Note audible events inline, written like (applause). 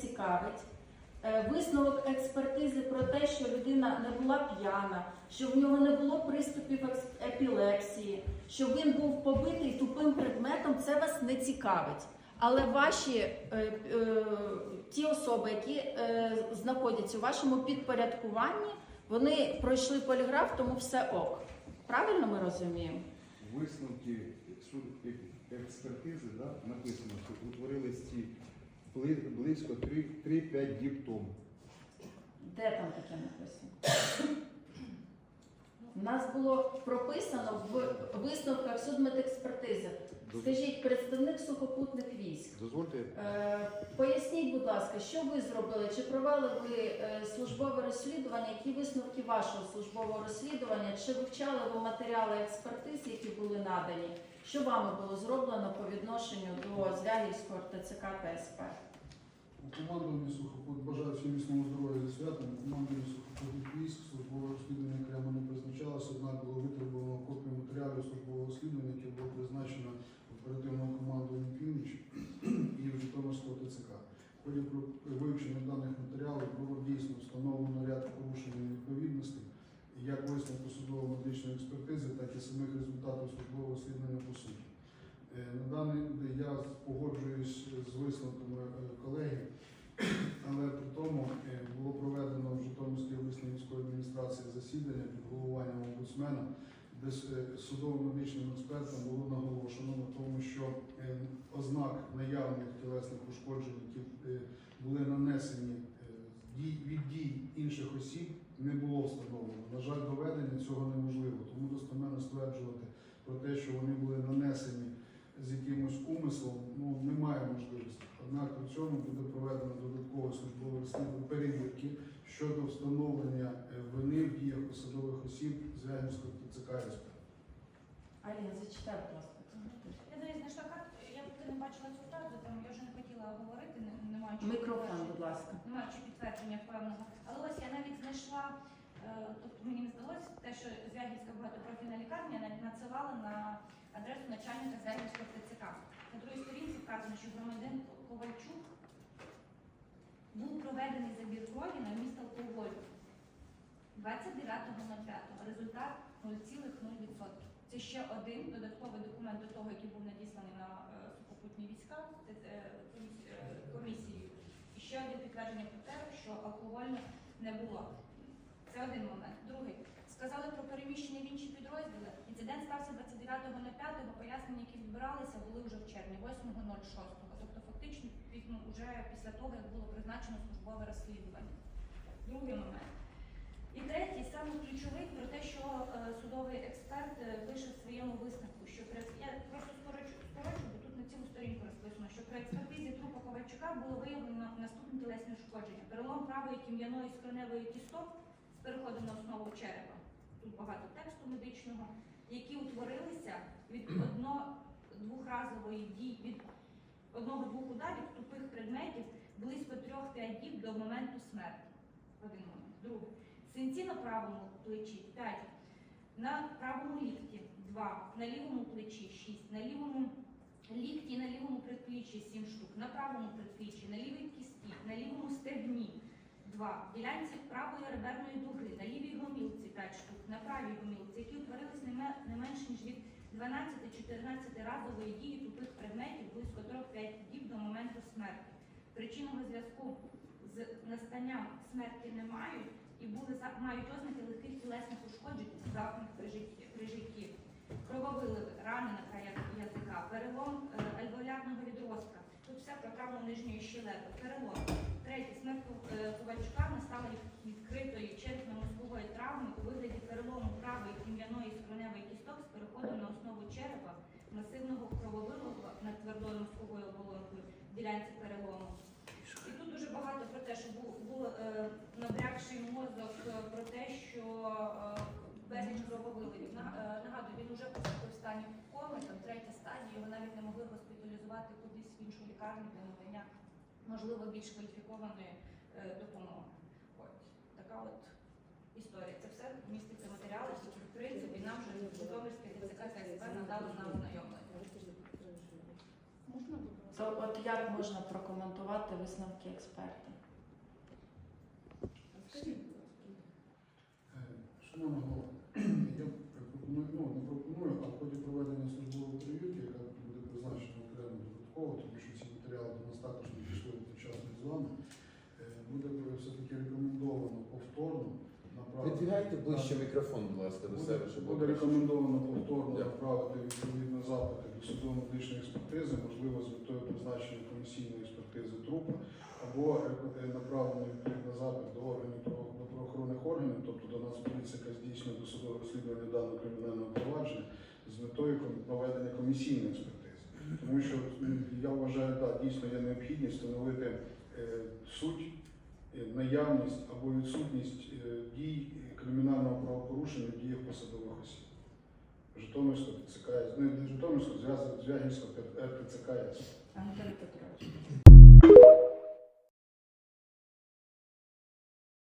цікавить. Е, Висновок експертизи про те, що людина не була п'яна, що в нього не було приступів епілепсії, що він був побитий тупим предметом, це вас не цікавить. Але ваші е, е, ті особи, які е, знаходяться у вашому підпорядкуванні, вони пройшли поліграф, тому все ок. Правильно ми розуміємо? Висновки експертизи да, написано, що утворились ці близько 3-5 діб тому. Де там таке написано? У нас було прописано в висновках судмедекспертизи. Скажіть, представник сухопутних військ. Дозвольте, Е, поясніть, будь ласка, що ви зробили? Чи провели ви е, службове розслідування? Які висновки вашого службового розслідування? Чи вивчали ви матеріали експертиз, які були надані? Що вами було зроблено по відношенню до Звягільського ТЦК ПСП? Командування сухопут бажаю всім міцного здоров'я зі святом. командування сухопутних військ службове розслідування окремо не призначалося, однак було витребовано копію матеріалів службового розслідування, яке було призначено в оперативному командуванні північ і в Житомирського ТЦК. В ході про- вивчення даних матеріалів було дійсно встановлено ряд порушень і невідповідностей, як висновку судово-медичної експертизи, так і самих результатів службового розслідування по суті. Е, На даний я погоджуюсь з висновками е, колеги, (clears throat) але при тому е, було проведено в Житомирській обласній військовій адміністрації засідання під головуванням омбудсмена, де судово-медичним експертом було наголошено на тому, що ознак наявних тілесних ушкоджень, які були нанесені від дій інших осіб, не було встановлено. На жаль, доведення цього неможливо, тому достеменно стверджувати про те, що вони були нанесені з якимось умислом, ну немає можливості. Однак при цьому буде проведено додаткове службове розслідування перевірки щодо встановлення е, вини в діях посадових осіб Звягільського ТЦК СП. Аліна, зачитай, будь ласка. Я навіть знайшла карту, я поки не бачила цю фразу, там я вже не хотіла говорити, маю Мікрофон, будь ласка. Немає чи підтвердження певного. Але ось я навіть знайшла, е, тобто мені не здалося те, що Звягільська багатопрофільна лікарня навіть надсилала на адресу начальника Звягільського ТЦК. На другій сторінці вказано, що громадян Ковальчук був проведений забір крові на місто алкоголю 29.05. Результат 0,0%. Це ще один додатковий документ до того, який був надісланий на е, сухопутні війська е, коміс- е, комісією. І ще одне підтвердження про те, що алкоголю не було. Це один момент. Другий. Сказали про переміщення в інші підрозділи. Інцидент стався 29.05, пояснення, які відбиралися, були вже в червні, 8.06. Тобто фактично ну, вже після того, як було призначено службове розслідування. Другий момент. І третій, саме ключовий про те, що е, судовий експерт е, пише в своєму висновку, що при я просто скорочу, скорочу, бо тут на цілу сторінку розписано, що при експертизі Ковальчука було виявлено наступні тілесні ушкодження. Перелом правої кім'яної скроневої кісток з переходом на основу черепа. Тут багато тексту медичного, які утворилися від одно-двохразової дії, від одного-двох ударів тупих предметів близько 3-5 діб до моменту смерті. Один момент. Другий. Синці на правому плечі 5, на правому лікті 2, на лівому плечі 6, на лівому лікті, на лівому предпліччі 7 штук, на правому предпліччі, на лівій кісті, на лівому стегні 2, ділянці правої реберної дуги, на лівій гомілці 5 штук, на правій гомілці, які утворились не ме- менш ніж від 12-14 разової дії тупих предметів близько 3-5 діб до моменту смерті. Причинного зв'язку з настанням смерті не мають і були мають ознаки легких тілесних ушкоджень завданих при житті. Крововиливи, рани на краях альвеолярного відростка. Тут все про травму нижньої щелепи, перелом. Третє, смерть е, Ковальчука настала від відкритої черепно-мозкової травми у вигляді перелому правої кім'яної скроневої кісток з переходом на основу черепа, масивного крововиливу над твердою мозковою оболонкою, в ділянці перелому. І тут дуже багато про те, що був, був е, набрякший мозок, е, про те, що е, безліч крововиливів. Е, Нагадую, він вже поступив в стані коми, там третя стадія, його навіть не могли госпіталізувати кудись в іншу лікарню для надання, можливо, більш кваліфікованої е, допомоги. От така от історія. Це все міститься в матеріалах, які в принципі нам вже Житомирське ТЦК та СП надали на ознайомлення. То от як можна прокоментувати висновки експертів? Е, Шановна голова, ну, не пропоную, а в ході проведення службової перевірки, яка буде призначена окремо додатково, тому що ці матеріали до нас також не пішли одночасно з вами, е, буде все-таки рекомендовано повторно направити. Відвігайте ближче мікрофон, будь ласка, до себе, щоб буде рекомендовано повторно направити відповідні запити до судово-медичної експертизи, можливо, з метою призначення комісійної експертизи трупа, або направлено відповідний запит до органів до правоохоронних органів, тобто до нас поліція, яка здійснює досудове розслідування даного кримінального провадження з метою проведення комісійної експертизи. Тому що я вважаю, так, дійсно є необхідність встановити е, суть, е, наявність або відсутність е, дій кримінального правопорушення в діях посадових осіб. Житомирського ТЦК, не Житомирського, Зв'язківського ТЦК. Антон